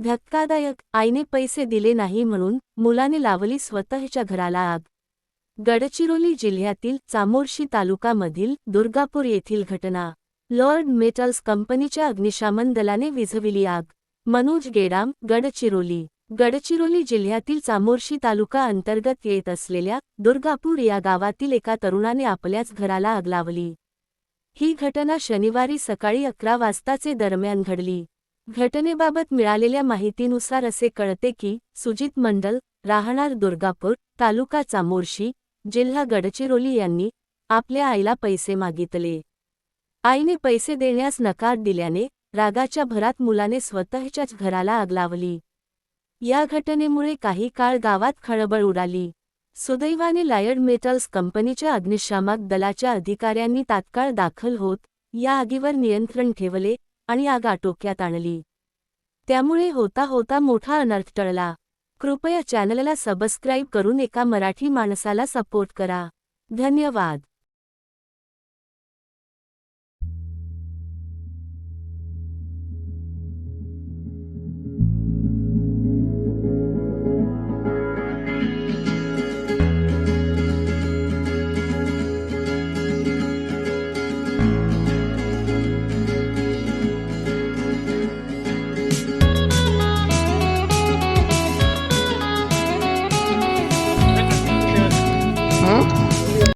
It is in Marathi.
धक्कादायक. आईने पैसे दिले नाही म्हणून मुलाने लावली स्वतःच्या घराला आग. गडचिरोली जिल्ह्यातील चामोर्शी तालुकामधील दुर्गापूर येथील घटना. लॉर्ड मेटल्स कंपनीच्या अग्निशामन दलाने विझविली आग. मनोज गेडाम गडचिरोली. गडचिरोली जिल्ह्यातील चामोर्शी तालुका अंतर्गत येत असलेल्या दुर्गापूर या गावातील एका तरुणाने आपल्याच घराला आग लावली. ही घटना शनिवारी सकाळी अकरा वाजताचे दरम्यान घडली. घटनेबाबत मिळालेल्या माहितीनुसार असे कळते की सुजित मंडल राहणार दुर्गापूर तालुका चामोर्शी जिल्हा गडचिरोली यांनी आपल्या आईला पैसे मागितले. आईने पैसे देण्यास नकार दिल्याने रागाच्या भरात मुलाने स्वतःच्याच घराला आग लावली. या घटनेमुळे काही काळ गावात खळबळ उडाली. सुदैवाने लायड मेटल्स कंपनीच्या अग्निशामक दलाच्या अधिकाऱ्यांनी तात्काळ दाखल होत या आगीवर नियंत्रण ठेवले आणि आग आटोक्यात आणली. त्यामुळे होता होता मोठा अनर्थ टळला. कृपया चॅनलला सबस्क्राईब करून एका मराठी माणसाला सपोर्ट करा. धन्यवाद. 嗯。